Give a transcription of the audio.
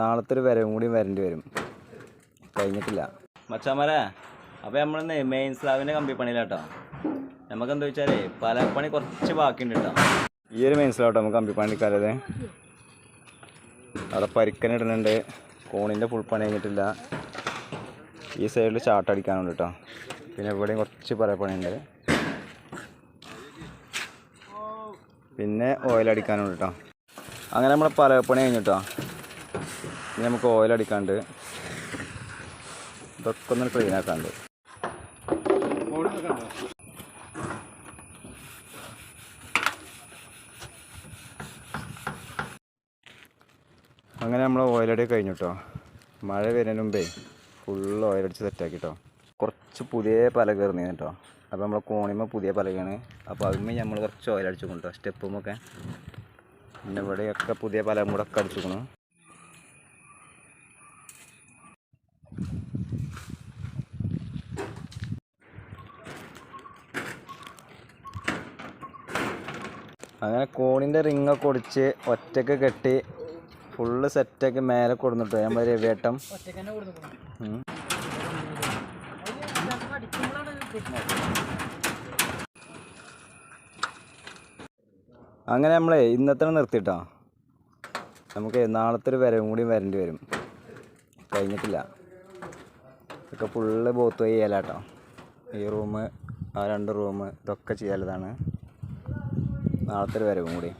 നാളത്തെ ഒരു വരവും കൂടി വരേണ്ടി വരും. കഴിഞ്ഞിട്ടില്ല. മച്ചാമാരെ അപ്പോൾ നമ്മളിന്ന് മെയിൻ സ്ലാബിന്റെ കമ്പി പണിയിലാട്ടോ. നമുക്ക് എന്താ വെച്ചാലേ പല പണി കുറച്ച് ബാക്കിയുണ്ട് കേട്ടോ. ഈ ഒരു മെയിൻ സ്ലാബ് നമുക്ക് കമ്പി പണിക്കാരത് അവിടെ പരിക്കൻ ഇടുന്നുണ്ട്. കോണിന്റെ ഫുൾ പണി കഴിഞ്ഞിട്ടില്ല. ഈ സൈഡിൽ ചാട്ടടിക്കാനുണ്ട് കേട്ടോ. പിന്നെ ഇവിടെയും കുറച്ച് പല പണിയുണ്ട്. പിന്നെ ഓയിലടിക്കാനുണ്ട് കേട്ടോ. അങ്ങനെ നമ്മളെ പല പണി കഴിഞ്ഞിട്ടോ. ഇനി നമുക്ക് ഓയിൽ അടിക്കാണ്ട് ഇതൊക്കെ ഒന്ന് ക്ലീൻ ആക്കാണ്ട്. അങ്ങനെ നമ്മൾ ഓയിലടി കഴിഞ്ഞു കേട്ടോ മഴ വരുന്നതിന് മുമ്പേ ഫുള്ള് ഓയിലടിച്ച് സെറ്റാക്കി കേട്ടോ കുറച്ച് പുതിയ പല കയറുന്നു കേട്ടോ അപ്പോൾ നമ്മളെ കോണിമ പുതിയ പലകയാണ്. അപ്പോൾ അതിന്മേ നമ്മൾ കുറച്ച് ഓയിലടിച്ചു കേട്ടോ സ്റ്റെപ്പുമൊക്കെ പിന്നെ ഇവിടെയൊക്കെ പുതിയ പലം കൂടെ ഒക്കെ അടിച്ചിരിക്കണു അങ്ങനെ കോണിന്റെ റിങ്ങൊക്കെ ഒടിച്ച് ഒറ്റയ്ക്ക് കെട്ടി ഫുള്ള് സെറ്റാക്കി മേലെ കൊടുന്നിട്ടോ. ഞാൻ രവിയേട്ടം. അങ്ങനെ നമ്മളെ ഇന്നത്തെ നിർത്തിട്ടോ. നമുക്ക് നാളത്തെ ഒരു വരവും കൂടി വരേണ്ടി വരും. കഴിഞ്ഞിട്ടില്ല. ഇതൊക്കെ ഫുള്ള് ബോത്ത് വഴി ചെയ്യാലാട്ടോ. ഈ റൂം ആ രണ്ട് റൂം ഇതൊക്കെ ചെയ്യാലതാണ്. നാളത്തെ ഒരു വരവും കൂടി.